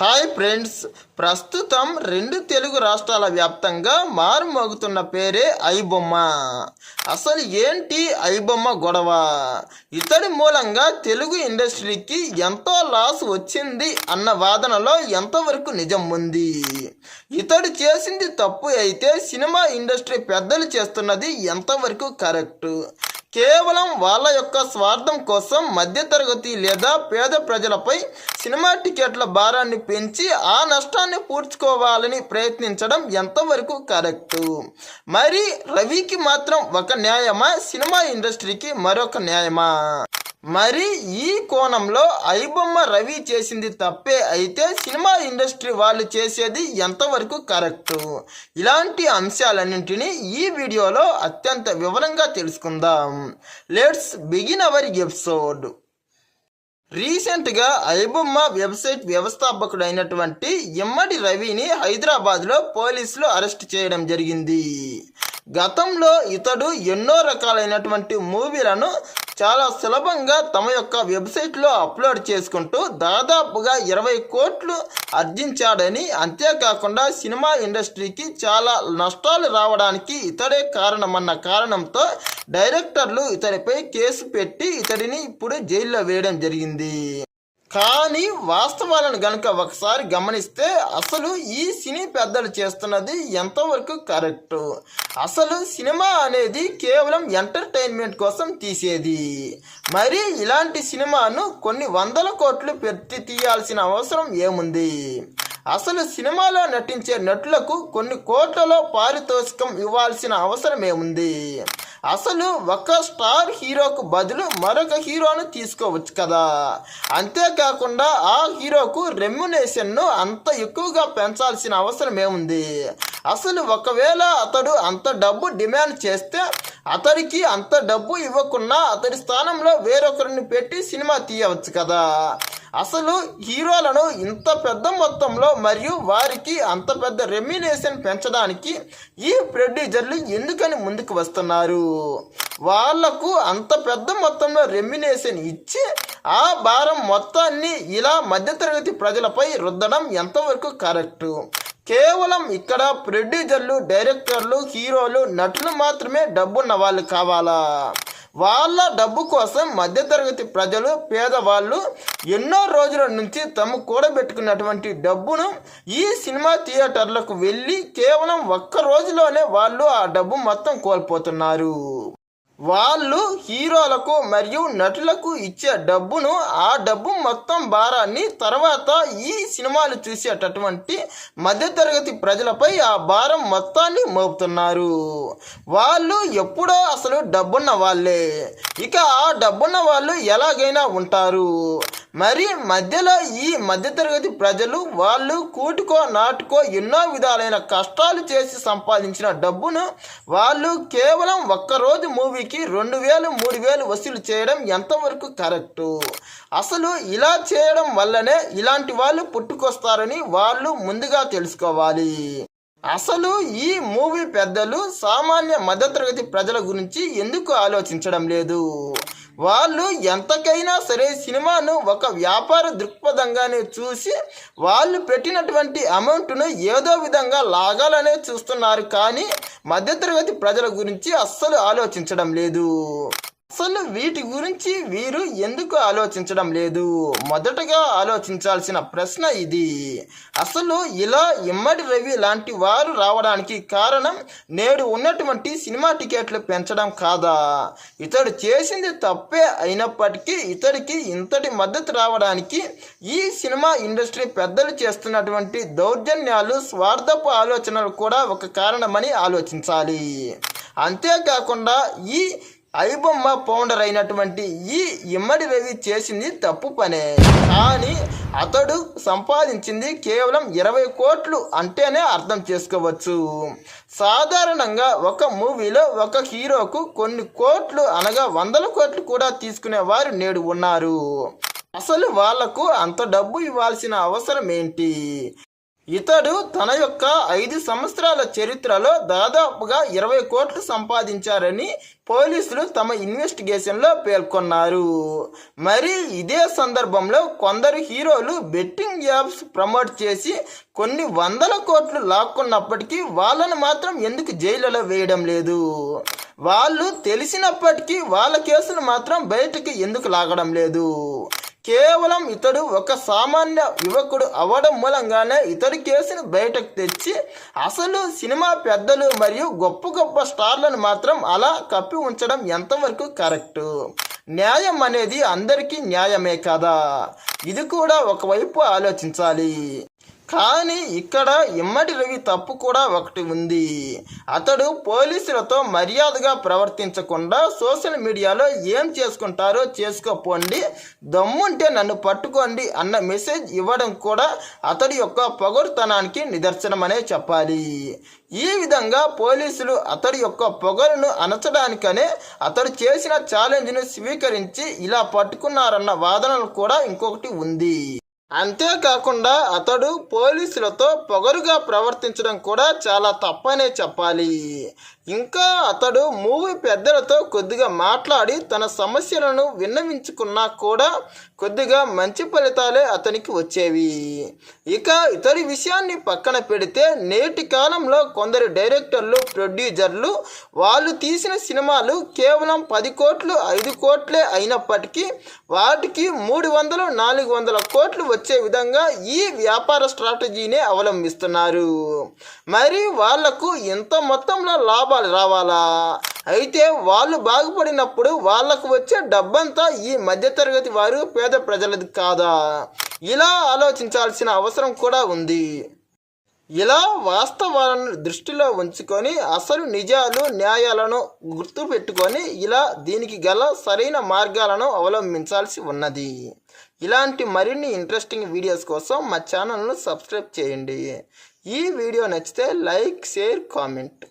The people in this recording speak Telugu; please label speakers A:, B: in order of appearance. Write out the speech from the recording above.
A: Hi friends. ప్రస్తుతం రెండు తెలుగు రాష్ట్రాల వ్యాప్తంగా మారుమోగుతున్న పేరే ఐబొమ్మ. అసలు ఏంటి ఐబొమ్మ గొడవ? ఇతడి మూలంగా తెలుగు ఇండస్ట్రీకి ఎంతో లాస్ వచ్చింది అన్న వాదనలో ఎంతవరకు నిజం ఉంది? ఇతడు చేసింది తప్పు అయితే సినిమా ఇండస్ట్రీ పెద్దలు చేస్తున్నది ఎంతవరకు కరెక్ట్? కేవలం వాళ్ళ యొక్క స్వార్థం కోసం మధ్యతరగతి లేదా పేద ప్రజలపై సినిమా టికెట్ల భారాన్ని పెంచి ఆ నష్టాన్ని పూడ్చుకోవాలని ప్రయత్నించడం ఎంతవరకు కరెక్టు? మరి రవికి మాత్రం ఒక న్యాయమా? సినిమా ఇండస్ట్రీకి మరొక న్యాయమా? మరి ఈ కోణంలో ఐబొమ్మ రవి చేసింది తప్పే అయితే సినిమా ఇండస్ట్రీ వాళ్ళు చేసేది ఎంతవరకు కరెక్ట్? ఇలాంటి అంశాలన్నింటినీ ఈ వీడియోలో అత్యంత వివరంగా తెలుసుకుందాం. Let's begin our episode. రీసెంట్గా ఐబొమ్మ వెబ్సైట్ వ్యవస్థాపకుడైనటువంటి ఇమ్మడి రవిని హైదరాబాద్లో పోలీసులు అరెస్ట్ చేయడం జరిగింది. గతంలో ఇతడు ఎన్నో రకాలైనటువంటి మూవీలను చాలా సులభంగా తమ యొక్క వెబ్సైట్లో అప్లోడ్ చేసుకుంటూ దాదాపుగా ఇరవై కోట్లు అర్జించాడని అంతేకాకుండా సినిమా ఇండస్ట్రీకి చాలా నష్టాలు రావడానికి ఇతడే కారణమన్న కారణంతో డైరెక్టర్లు ఇతడిపై కేసు పెట్టి ఇతడిని ఇప్పుడు జైల్లో వేయడం జరిగింది. కానీ వాస్తవాలను గనుక ఒకసారి గమనిస్తే అసలు ఈ సినీ పెద్దలు చేస్తున్నది ఎంతవరకు కరెక్ట్? అసలు సినిమా అనేది కేవలం ఎంటర్టైన్మెంట్ కోసం తీసేది. మరి ఇలాంటి సినిమాను కొన్ని వందల కోట్లు పెట్టి తీయాల్సిన అవసరం ఏముంది? అసలు సినిమాలో నటించే నటులకు కొన్ని కోట్లలో పారితోషికం ఇవ్వాల్సిన అవసరమే ఉంది. అసలు ఒక స్టార్ హీరోకు బదులు మరొక హీరోను తీసుకోవచ్చు కదా. అంతేకాకుండా ఆ హీరోకు రెమ్యునేషన్ను అంత ఎక్కువగా పెంచాల్సిన అవసరమే ఉంది. అసలు ఒకవేళ అతడు అంత డబ్బు డిమాండ్ చేస్తే అతడికి అంత డబ్బు ఇవ్వకుండా అతడి స్థానంలో వేరొకరిని పెట్టి సినిమా తీయవచ్చు కదా. అసలు హీరోలను ఇంత పెద్ద మొత్తంలో మరియు వారికి అంత పెద్ద రెమ్యునేషన్ పెంచడానికి ఈ ప్రొడ్యూసర్లు ఎందుకని ముందుకు వస్తున్నారు? వాళ్ళకు అంత పెద్ద మొత్తంలో రెమ్యునేషన్ ఇచ్చి ఆ భారం మొత్తాన్ని ఇలా మధ్యతరగతి ప్రజలపై రుద్దడం ఎంతవరకు కరెక్టు? కేవలం ఇక్కడ ప్రొడ్యూసర్లు డైరెక్టర్లు హీరోలు నటులు మాత్రమే డబ్బున్న వాళ్ళు కావాలా? వాళ్ళ డబ్బు కోసం మధ్యతరగతి ప్రజలు పేదవాళ్ళు ఎన్నో రోజుల నుంచి తమ కూడబెట్టుకున్నటువంటి డబ్బును ఈ సినిమా థియేటర్లకు వెళ్ళి కేవలం ఒక్క రోజులోనే వాళ్ళు ఆ డబ్బు మొత్తం కోల్పోతున్నారు. వాళ్ళు హీరోలకు మరియు నటులకు ఇచ్చే డబ్బును ఆ డబ్బు మొత్తం భారాన్ని తర్వాత ఈ సినిమాలు చూసేటటువంటి మధ్యతరగతి ప్రజలపై ఆ భారం మొత్తాన్ని మోపుతున్నారు. వాళ్ళు ఎప్పుడో అసలు డబ్బున్న వాళ్ళే. ఇక ఆ డబ్బున్న వాళ్ళు ఎలాగైనా ఉంటారు. మరి మధ్యలో ఈ మధ్యతరగతి ప్రజలు వాళ్ళు కూటుకో నాటుకో ఎన్నో విధాలైన కష్టాలు చేసి సంపాదించిన డబ్బును వాళ్ళు కేవలం ఒక్కరోజు మూవీకి రెండు వేలు మూడు వేలు వసూలు చేయడం ఎంతవరకు కరెక్టు? అసలు ఇలా చేయడం వల్లనే ఇలాంటి వాళ్ళు పుట్టుకొస్తారని వాళ్ళు ముందుగా తెలుసుకోవాలి. అసలు ఈ మూవీ పెద్దలు సామాన్య మధ్యతరగతి ప్రజల గురించి ఎందుకు ఆలోచించడం లేదు? వాళ్ళు ఎంతకైనా సరే సినిమాను ఒక వ్యాపార దృక్పథంగానే చూసి వాళ్ళు పెట్టినటువంటి అమౌంట్ను ఏదో విధంగా లాగాలనే చూస్తున్నారు. కానీ మధ్యతరగతి ప్రజల గురించి అస్సలు ఆలోచించడం లేదు. అసలు వీటి గురించి వీరు ఎందుకు ఆలోచించడం లేదు? మొదటగా ఆలోచించాల్సిన ప్రశ్న ఇది. అసలు ఇలా ఇమ్మడి రవి లాంటి వారు రావడానికి కారణం నేడు ఉన్నటువంటి సినిమా టికెట్లు పెంచడం కాదా? ఇతడు చేసింది తప్పే అయినప్పటికీ ఇతడికి ఇంతటి మద్దతు రావడానికి ఈ సినిమా ఇండస్ట్రీ పెద్దలు చేస్తున్నటువంటి దౌర్జన్యాలు స్వార్థపు ఆలోచనలు కూడా ఒక కారణమని ఆలోచించాలి. అంతేకాకుండా ఈ ఐబొమ్మ ఫౌండర్ అయినటువంటి ఈ ఇమ్మడి చేసింది తప్పు పనే. కానీ అతడు సంపాదించింది కేవలం ఇరవై కోట్లు అంటేనే అర్థం చేసుకోవచ్చు. సాధారణంగా ఒక మూవీలో ఒక హీరోకు కొన్ని కోట్లు అనగా వందల కోట్లు కూడా తీసుకునే వారు నేడు ఉన్నారు. అసలు వాళ్ళకు అంత డబ్బు ఇవ్వాల్సిన అవసరం ఏంటి? ఇతడు తన యొక్క ఐదు సంవత్సరాల చరిత్రలో దాదాపుగా ఇరవై కోట్లు సంపాదించారని పోలీసులు తమ ఇన్వెస్టిగేషన్లో పేర్కొన్నారు. మరి ఇదే సందర్భంలో కొందరు హీరోలు బెట్టింగ్ యాప్స్ ప్రమోట్ చేసి కొన్ని వందల కోట్లు లాక్కున్నప్పటికీ వాళ్ళను మాత్రం ఎందుకు జైలులో వేయడం లేదు? వాళ్ళు తెలిసినప్పటికీ వాళ్ళ కేసులు మాత్రం బయటకు ఎందుకు లాగడం లేదు? కేవలం ఇతడు ఒక సామాన్య యువకుడు అవ్వడం మూలంగానే ఇతడు కేసును బయటకు తెచ్చి అసలు సినిమా పెద్దలు మరియు గొప్ప గొప్ప స్టార్లను మాత్రం అలా కప్పి ఉంచడం ఎంతవరకు కరెక్ట్? న్యాయం అనేది అందరికీ న్యాయమే కదా? ఇది కూడా ఒకవైపు ఆలోచించాలి. కానీ ఇక్కడ ఇమ్మడి రవి తప్పు కూడా ఒకటి ఉంది. అతడు పోలీసులతో మర్యాదగా ప్రవర్తించకుండా సోషల్ మీడియాలో ఏం చేసుకుంటారో చేసుకోపోండి దమ్ముంటే నన్ను పట్టుకోండి అన్న మెసేజ్ ఇవ్వడం కూడా అతడి యొక్క పొగరుతనానికి నిదర్శనమనే చెప్పాలి. ఈ విధంగా పోలీసులు అతడి యొక్క పొగరును అణచడానికనే అతడు చేసిన ఛాలెంజ్ను స్వీకరించి ఇలా పట్టుకున్నారన్న వాదనలు కూడా ఇంకొకటి ఉంది. అంతేకాకుండా అతడు పోలీసులతో పొగరుగా ప్రవర్తించడం కూడా చాలా తప్పనే చెప్పాలి. ఇంకా అతడు మూవీ పెద్దలతో కొద్దిగా మాట్లాడి తన సమస్యలను విన్నవించుకున్నా కూడా కొద్దిగా మంచి ఫలితాలే అతనికి వచ్చేవి. ఇక ఇతడి విషయాన్ని పక్కన పెడితే నేటి కాలంలో కొందరు డైరెక్టర్లు ప్రొడ్యూసర్లు వాళ్ళు తీసిన సినిమాలు కేవలం పది కోట్లు ఐదు కోట్లే అయినప్పటికీ వాటికి మూడు వందలు నాలుగు వందల కోట్లు వచ్చే విధంగా ఈ వ్యాపార స్ట్రాటజీనే అవలంబిస్తున్నారు. మరి వాళ్ళకు ఇంత మొత్తంలో లాభాలు రావాలా? అయితే వాళ్ళు బాగుపడినప్పుడు వాళ్ళకు వచ్చే డబ్బంతా ఈ మధ్యతరగతి వారు పేద ప్రజలది కాదా? ఇలా ఆలోచించాల్సిన అవసరం కూడా ఉంది. ఇలా వాస్తవాలను దృష్టిలో ఉంచుకొని అసలు నిజాలు న్యాయాలను గుర్తుపెట్టుకొని ఇలా దీనికి గల సరైన మార్గాలను అవలంబించాల్సి ఉన్నది. ఇలాంటి మరిన్ని ఇంట్రెస్టింగ్ వీడియోస్ కోసం మా ఛానల్ను సబ్స్క్రైబ్ చేయండి. ఈ వీడియో నచ్చితే లైక్ షేర్ కామెంట్.